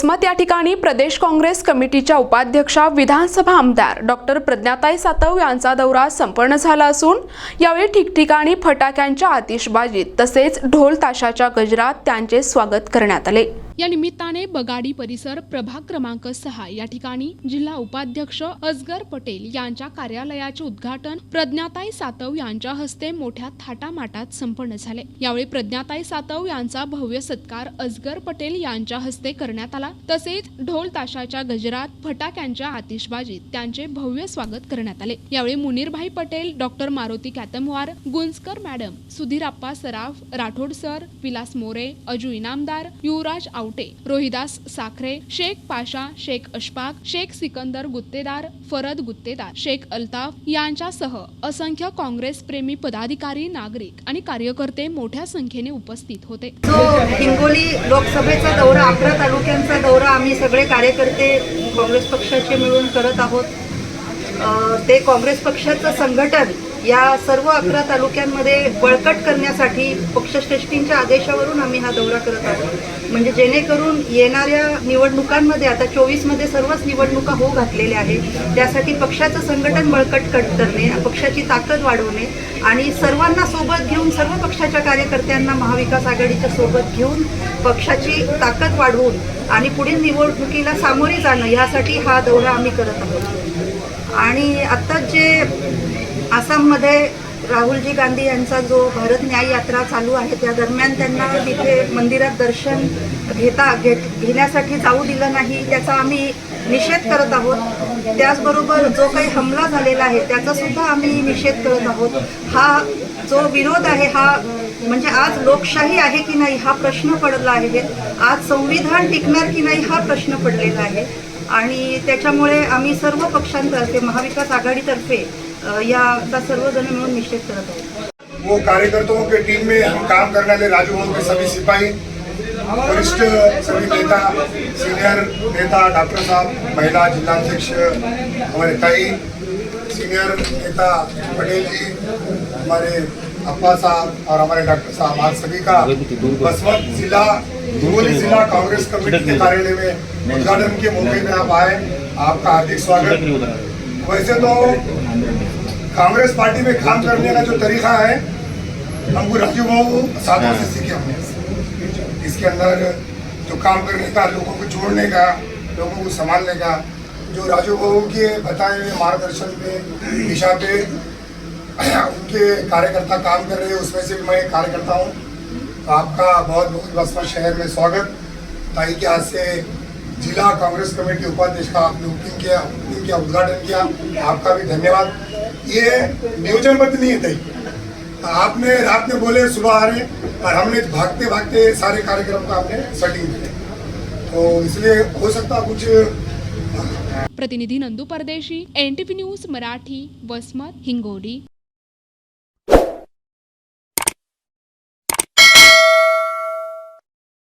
वसमत या ठिकाणी प्रदेश काँग्रेस कमिटीच्या उपाध्यक्षा विधानसभा आमदार डॉक्टर प्रज्ञाताई सातव यांचा दौरा संपन्न झाला असून यावेळी ठिकठिकाणी फटाक्यांच्या आतिषबाजीत तसेच ढोल ताशाच्या गजरात त्यांचे स्वागत करण्यात आले. या निमित्ताने बगाडी परिसर प्रभाग क्रमांक सहा या ठिकाणी जिल्हा उपाध्यक्ष अजगर पटेल यांच्या कार्यालयाचे उद्घाटन प्रज्ञाताई सातव यांच्या हस्ते मोठ्या थाटामाटात संपन्न झाले. यावेळी प्रज्ञाताई सातव यांचा भव्य सत्कार अजगर पटेल यांच्या हस्ते करण्यात आला. तसेच ढोल ताशाच्या गजरात फटाक्यांच्या आतिषबाजीत त्यांचे भव्य स्वागत करण्यात आले. यावेळी Munirbhai Patel doctor Maruti Katamwar Gunjkar madam Sudhirappa Saraf Rathod sir Vilas More Aju Inamdar Yuvraj गावटे Rohidas Sakhare Shaikh Pasha Shaikh Ashfaq Shaikh Sikandar गुत्तेदार Farad गुत्तेदार Shaikh Altaf यांच्यासह असंख्य काँग्रेस प्रेमी पदाधिकारी नागरिक आणि कार्यकर्ते मोठ्या संख्येने उपस्थित होते. जो हिंगोली लोकसभेचा दौरा अकरा तालुक्यांचा दौरा आम्ही सगळे कार्यकर्ते काँग्रेस पक्षाचे मिळून करत आहोत. ते काँग्रेस पक्षाचं संघटन या सर्व अकरा तालुक्यांमध्ये बळकट करण्यासाठी पक्षश्रेष्ठींच्या आदेशावरून आम्ही हा दौरा करत आहोत. म्हणजे जेणेकरून येणाऱ्या निवडणुकांमध्ये आता चोवीसमध्ये सर्वच निवडणुका होऊ घातलेल्या आहेत त्यासाठी पक्षाचं संघटन बळकट कट करणे पक्षाची ताकद वाढवणे आणि सर्वांना सोबत घेऊन सर्व पक्षाच्या कार्यकर्त्यांना महाविकास आघाडीच्या सोबत घेऊन पक्षाची ताकद वाढवून आणि पुढील निवडणुकीला सामोरे जाणं यासाठी हा दौरा आम्ही करत आहोत. आणि आत्ताच जे आसाममध्ये राहुलजी गांधी यांचा जो भारत न्याय यात्रा चालू आहे त्या दरम्यान त्यांना तिथे मंदिरात दर्शन घेता घेत घेण्यासाठी जाऊ दिलं नाही त्याचा आम्ही निषेध करत आहोत. त्याचबरोबर जो काही हमला झालेला आहे त्याचा सुद्धा आम्ही निषेध करत आहोत. हा जो विरोध आहे हा म्हणजे आज लोकशाही आहे की नाही हा प्रश्न पडला आहे. आज संविधान टिकणार की नाही हा प्रश्न पडलेला आहे. आणि त्याच्यामुळे आम्ही सर्व पक्षांतर्फे महाविकास आघाडीतर्फे निषेध वो कार्यकर्ताओं के टीम में हम काम करने वाले राजभवन के सभी सिपाही, वरिष्ठ सभी नेता सीनियर नेता डॉक्टर साहब, महिला जिलाध्यक्ष हमारे ताई सीनियर नेता पटेल जी, हमारे अप्पा साहब और हमारे डॉक्टर साहब आज सभी का बसवत जिला हिंगोली जिला कांग्रेस कमेटी के कार्यालय में उद्घाटन के मौके में आप आए, आपका हार्दिक स्वागत। वैसे तो कांग्रेस पार्टी में काम करने का जो तरीका है हमको राजू बाबू साधु से सीखे हमने इसके अंदर जो काम करने का लोगों को जोड़ने का लोगों को संभालने का जो राजू बाबू के बताए हुए मार्गदर्शन पे दिशा पे उनके कार्यकर्ता काम कर रहे हैं उसमें से भी मैं कार्यकर्ता हूँ। तो आपका बहुत बहुत बसपा शहर में स्वागत। ताई के हाथ से जिला कांग्रेस कमेटी उपाध्यक्ष का आपने ओपनिंग किया। किया, उद्घाटन किया, आपका भी धन्यवाद। ये नियोजनबद्ध नहीं है ताई आपने रात में बोले, सुबह आ रहे और हमने भागते भागते सारे कार्यक्रम का हमने सेटिंग तो इसलिए हो सकता कुछ प्रतिनिधि नंदू परदेशी एनटीपी न्यूज़ मराठी, वसमत, हिंगोली।